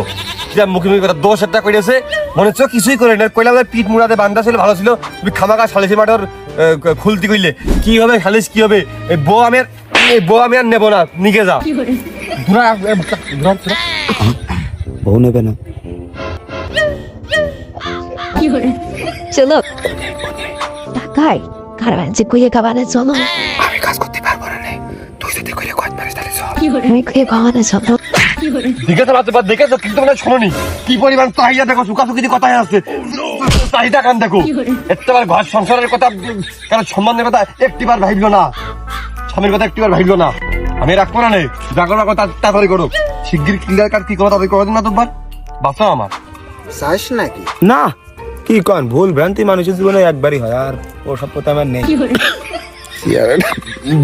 দেখো যে মুখে মুখে কথা দশ একটা করেছে মনে হচ্ছে কিছুই করে না কইলাম যে পিঠ মুড়াতে বান্ধা ছিল ভালো ছিল। তুমি খামাকা সালিসি মাঠের খুলতি কইলে। কি হবে সালিস কি হবে? এই বউ আমি আর এই বউ আমি আর নেব না নিকে যা। বউ নেবে না। চলো। টাকায় কারবাঞ্চে কুয়ে খাবারে চলো। আমি কাজ করতে পারব না তুই যদি কইলে কয়েক মারিস তাহলে চল। আমি কুয়ে খাবারে চলো। দেখেছ না তোমার দেখেছ? কিন্তু তোমরা শোনোনি। কি পরিমাণ চাহিদা দেখো সুখাসুখি কথায় আসছে। চাহিদা কান দেখো। একটাবার ঘর সংসারের কথা কারণ সম্মানের কথা একটিবার ভাবলো না। স্বামীর কথা একটিবার ভাবলো না। আমি রাখব না নে যা করো কথা তাড়াতাড়ি করো। শিগগির ক্লিয়ার কার কি করো তাড়াতাড়ি করো না তোমার? বাঁচো আমার চাস নাকি? না কি কন ভুল ভ্রান্তি মানুষের জীবনে একবারই হয় আর ও সব কথা আমার নেই।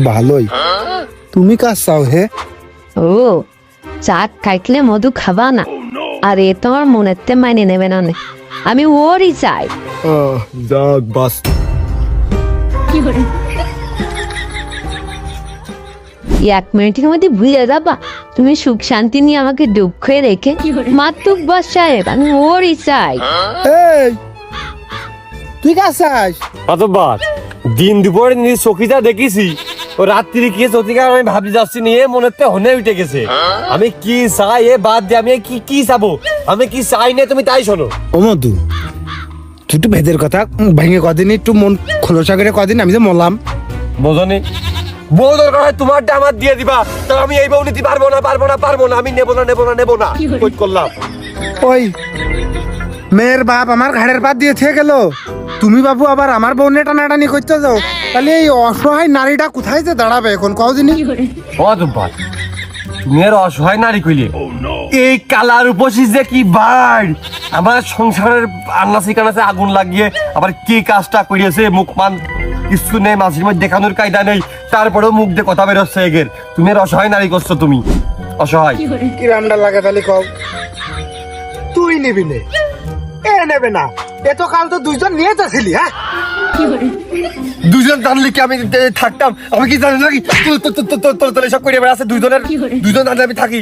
ভালোই। তুমি কাজ চাও হে? ও চা খাইলে মধু খাবা না। আর এ তোমার মনেতে মাইনে নেবে না আমি ওরই চাই। যাক বাস এক মিনিটের মধ্যে ভুলে যাবা। তুমি সুখ শান্তি নিয়ে আমাকে দুঃখ রেখে মাতুক বস সাহেব আমি ওরই চাই। এই তুই কাজ চাস অতবার দিন দুপুরে নিজে চকিটা দেখিছি ও রাত্রি কি আমি ভাবি যাচ্ছি নিয়ে মনে হচ্ছে হনে উঠে গেছে। আমি কি চাই? এ বাদ দিয়ে আমি কি কি চাবো? আমি কি চাই না? তুমি তাই শোনো। ও মধু তুই একটু ভেদের কথা ভেঙে কদিন একটু মন খোলসা করে কদিন আমি যে মলাম বোঝনি বউ দরকার হয় তোমারটা আমার দিয়ে দিবা তো আমি এই বউ নিতে পারব না পারব না পারব না আমি নেব না নেব না নেব না। কই করলাম? ওই মেয়ের বাপ আমার ঘাড়ের পাত দিয়ে থেকে গেল। তুমি বাবু আবার আমার বউনে টানাটানি করতে যাও। তাহলে এই অসহায় নারীটা কোথায় যে দাঁড়াবে এখন? কদিনই অদব্বার তুমি আর অসহায় নারী কইলে। এই কালার উপসিস যে কি বাড়। আমার সংসারের আন্নাসি কানাসে আগুন লাগিয়ে আবার কি কাজটা করিয়েছে মুখ মান কিছু নেই মাঝির মধ্যে দেখানোর কায়দা নেই। তারপরেও মুখ দিয়ে কথা বেরোচ্ছে এগের। তুমি আর অসহায় নারী করছ তুমি। অসহায়। কি রান্না লাগে তাহলে কও? তুই নিবি নে। এ নেবে না। এত কাল তো দুইজন নিয়ে যাচ্ছিলি হ্যাঁ? দুজন জানলে কি আমি থাকতাম? আমি কি জানি নাকি এসব করে? বেড়াচ্ছে দুজনের দুজন জানলে আমি থাকি।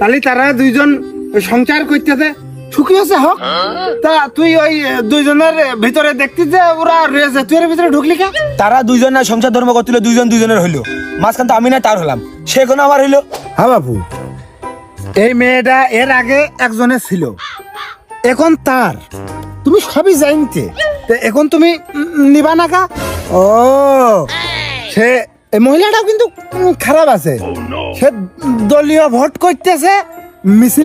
তাহলে তারা দুইজন সংসার করতেছে। সুখী আছে হোক। তা তুই ওই দুইজনের ভিতরে দেখতিস যে ওরা রয়েছে। তুই এর ভিতরে ঢুকলি কে? তারা দুইজন না সংসার ধর্ম করছিল দুইজন দুইজনের হইল। মাঝখান তো আমি না তার হলাম। সে কোনো আমার হইল। হ্যাঁ বাবু এই মেয়েটা এর আগে একজনের ছিল। এখন তার। তুমি সবই জানতে। তো এখন তুমি নিবা না কা ও সে এই মহিলাটাও কিন্তু খারাপ আছে। সে দলীয় ভোট করতেছে মিছিল